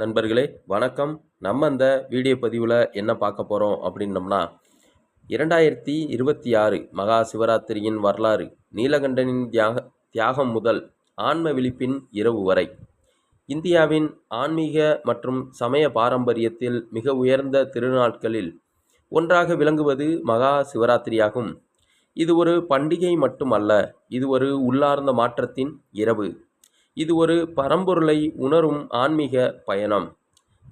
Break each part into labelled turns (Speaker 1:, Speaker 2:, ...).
Speaker 1: நண்பர்களே வணக்கம். நம்ம இந்த வீடியோ பதிவில் என்ன பார்க்க போகிறோம் அப்படின்னம்னா இரண்டாயிரத்தி இருபத்தி ஆறு மகா சிவராத்திரியின் வரலாறு நீலகண்டனின் தியாக தியாகம் முதல் ஆன்ம விழிப்பின் இரவு வரை. இந்தியாவின் ஆன்மீக மற்றும் சமய பாரம்பரியத்தில் மிக உயர்ந்த திருநாட்களில் ஒன்றாக விளங்குவது மகா சிவராத்திரியாகும். இது ஒரு பண்டிகை மட்டுமல்ல இது ஒரு உள்ளார்ந்த மாற்றத்தின் இரவு. இது ஒரு பரம்பொருளை உணரும் ஆன்மீக பயணம்.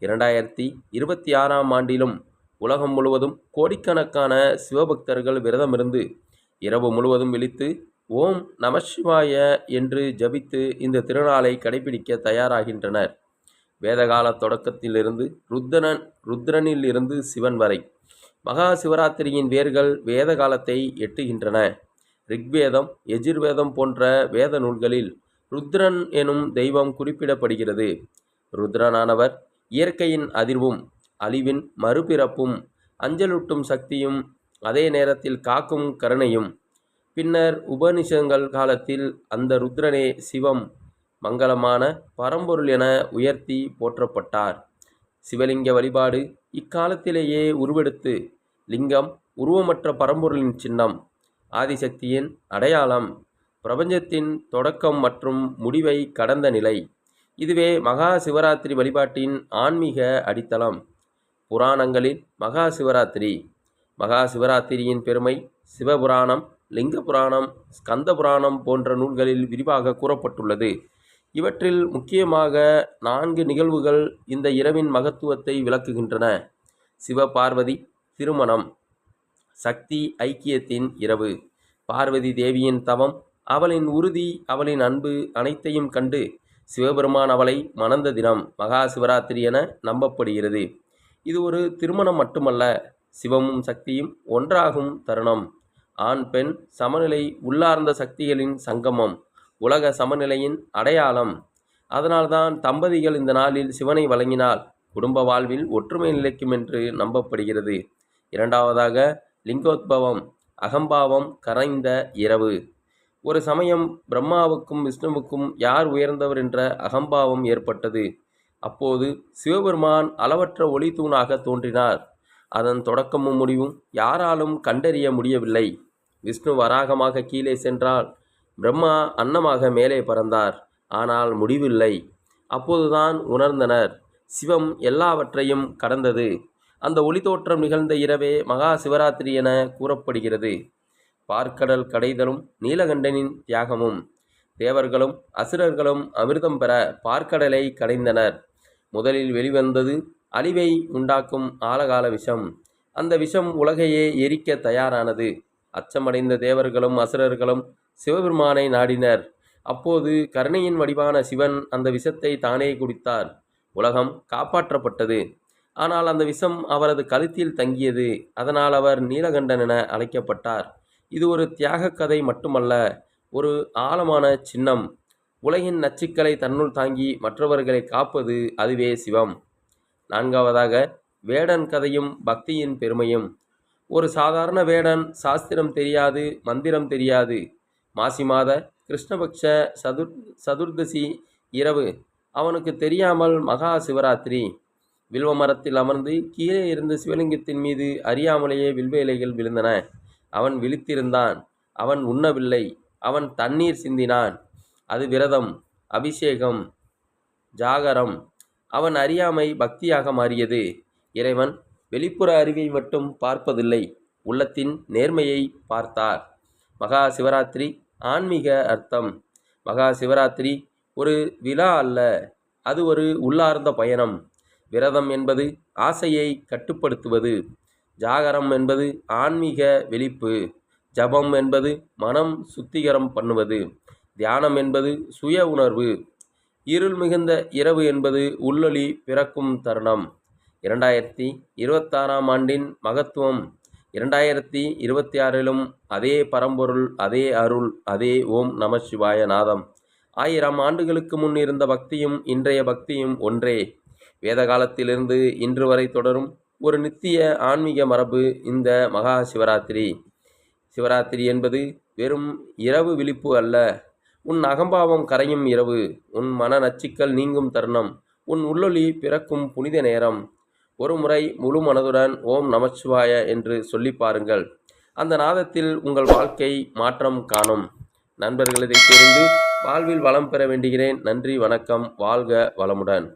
Speaker 1: இரண்டாயிரத்தி இருபத்தி ஆறாம் ஆண்டிலும் உலகம் முழுவதும் கோடிக்கணக்கான சிவபக்தர்கள் விரதமிருந்து இரவு முழுவதும் விழித்து ஓம் நமசிவாய என்று ஜபித்து இந்த திருநாளை கடைபிடிக்க தயாராகின்றனர். வேதகால தொடக்கத்திலிருந்து ருத்ரன் ருத்ரனில் இருந்து சிவன் வரை மகா சிவராத்திரியின் வேர்கள் வேத காலத்தை எட்டுகின்றன. ரிக்வேதம் எஜிர்வேதம் போன்ற வேத நூல்களில் ருத்ரன் எனும் தெய்வம் குறிப்பிடப்படுகிறது. ருத்ரனானவர் இயற்கையின் அதிர்வும் அழிவின் மறுபிறப்பும் அஞ்சலூட்டும் சக்தியும் அதே நேரத்தில் காக்கும் கருணையும். பின்னர் உபனிஷங்கள் காலத்தில் அந்த ருத்ரனே சிவம் மங்களமான பரம்பொருள் என உயர்த்தி போற்றப்பட்டார். சிவலிங்க வழிபாடு இக்காலத்திலேயே உருவெடுத்து லிங்கம் உருவமற்ற பரம்பொருளின் சின்னம் ஆதிசக்தியின் அடையாளம் பிரபஞ்சத்தின் தொடக்கம் மற்றும் முடிவை கடந்த நிலை. இதுவே மகா சிவராத்திரி வழிபாட்டின் ஆன்மீக அடித்தளம். புராணங்களில் மகா சிவராத்திரி மகா சிவராத்திரியின் பெருமை சிவபுராணம் லிங்க புராணம் ஸ்கந்த புராணம் போன்ற நூல்களில் விரிவாக கூறப்பட்டுள்ளது. இவற்றில் முக்கியமாக நான்கு நிகழ்வுகள் இந்த இரவின் மகத்துவத்தை விளக்குகின்றன. சிவபார்வதி திருமணம் சக்தி ஐக்கியத்தின் இரவு பார்வதி தேவியின் தவம் அவளின் உறுதி அவளின் அன்பு அனைத்தையும் கண்டு சிவபெருமான் அவளை மணந்த தினம் மகா சிவராத்திரி என நம்பப்படுகிறது. இது ஒரு திருமணம் மட்டுமல்ல சிவமும் சக்தியும் ஒன்றாகும் தருணம். ஆண் பெண் சமநிலை உள்ளார்ந்த சக்திகளின் சங்கமம் உலக சமநிலையின் அடையாளம். அதனால்தான் தம்பதிகள் இந்த நாளில் சிவனை வழங்கினால் குடும்ப வாழ்வில் ஒற்றுமை நிலைக்கும் என்று நம்பப்படுகிறது. இரண்டாவதாக லிங்கோத்பவம் அகம்பாவம் கரைந்த இரவு. ஒரு சமயம் பிரம்மாவுக்கும் விஷ்ணுவுக்கும் யார் உயர்ந்தவர் என்ற அகம்பாவம் ஏற்பட்டது. அப்போது சிவபெருமான் அளவற்ற ஒளி தூணாக தோன்றினார். அதன் தொடக்கமும் முடிவும் யாராலும் கண்டறிய முடியவில்லை. விஷ்ணு வராகமாக கீழே சென்றால் பிரம்மா அன்னமாக மேலே பறந்தார். ஆனால் முடிவில்லை. அப்போதுதான் உணர்ந்தனர். சிவம் எல்லாவற்றையும் கடந்தது. அந்த ஒளி தோற்றம் நிகழ்ந்த இரவே மகா சிவராத்திரி என கூறப்படுகிறது. பார்க்கடல் கடைதலும் நீலகண்டனின் தியாகமும். தேவர்களும் அசுரர்களும் அமிர்தம் பெற பார்க்கடலை கடைந்தனர். முதலில் வெளிவந்தது அழிவை உண்டாக்கும் ஆலகால விஷம். அந்த விஷம் உலகையே எரிக்க தயாரானது. அச்சமடைந்த தேவர்களும் அசுரர்களும் சிவபெருமானை நாடினர். அப்போது கருணையின் வடிவான சிவன் அந்த விஷத்தை தானே குடித்தார். உலகம் காப்பாற்றப்பட்டது. ஆனால் அந்த விஷம் அவரது கழுத்தில் தங்கியது. அதனால் அவர் நீலகண்டன் என அழைக்கப்பட்டார். இது ஒரு தியாக கதை மட்டுமல்ல ஒரு ஆழமான சின்னம். உலகின் நச்சுக்களை தன்னுள் தாங்கி மற்றவர்களை காப்பது அதுவே சிவம். நான்காவதாக வேடன் கதையும் பக்தியின் பெருமையும். ஒரு சாதாரண வேடன் சாஸ்திரம் தெரியாது மந்திரம் தெரியாது. மாசி மாத கிருஷ்ணபக்ஷ சதுர் சதுர்தசி இரவு. அவனுக்கு தெரியாமல் மகா சிவராத்திரி. வில்வ மரத்தில் அமர்ந்து கீழே இருந்த சிவலிங்கத்தின் மீது அறியாமலேயே வில்வ இலைகள் விழுந்தன. அவன் விழித்திருந்தான். அவன் உண்ணவில்லை. அவன் தண்ணீர் சிந்தினான். அது விரதம் அபிஷேகம் ஜாகரம். அவன் அறியாமை பக்தியாக மாறியது. இறைவன் வெளிப்புற அறிவை மட்டும் பார்ப்பதில்லை. உள்ளத்தின் நேர்மையை பார்த்தார். மகா சிவராத்திரி ஆன்மீக அர்த்தம். மகா சிவராத்திரி ஒரு விழா அல்ல. அது ஒரு உள்ளார்ந்த பயணம். விரதம் என்பது ஆசையை கட்டுப்படுத்துவது. ஜாகரம் என்பது ஆன்மீக வெளிப்பு. ஜபம் என்பது மனம் சுத்திகரம் பண்ணுவது. தியானம் என்பது சுய உணர்வு. இருள் மிகுந்த இரவு என்பது உள்ளொளி பிறக்கும் தருணம். இரண்டாயிரத்தி இருபத்தாறாம் ஆண்டின் மகத்துவம். இரண்டாயிரத்தி இருபத்தி ஆறிலும் அதே பரம்பொருள் அதே அருள் அதே ஓம் நம சிவாய நாதம். ஆயிரம் ஆண்டுகளுக்கு முன் இருந்த பக்தியும் இன்றைய பக்தியும் ஒன்றே. வேத காலத்திலிருந்து இன்று வரை தொடரும் ஒரு நித்திய ஆன்மீக மரபு இந்த மகா சிவராத்திரி. சிவராத்திரி என்பது வெறும் இரவு விழிப்பு அல்ல. உன் அகம்பாவம் கரையும் இரவு. உன் மன நச்சுக்கள் நீங்கும் தருணம். உன் உள்ளொளி பிறக்கும் புனித நேரம். ஒரு முறை முழு மனதுடன் ஓம் நமச்சிவாய என்று சொல்லி பாருங்கள். அந்த நாதத்தில் உங்கள் வாழ்க்கை மாற்றம் காணும். நண்பர்கள் இதை தெரிந்து வாழ்வில் வளம் பெற வேண்டுகிறேன். நன்றி வணக்கம். வாழ்க வளமுடன்.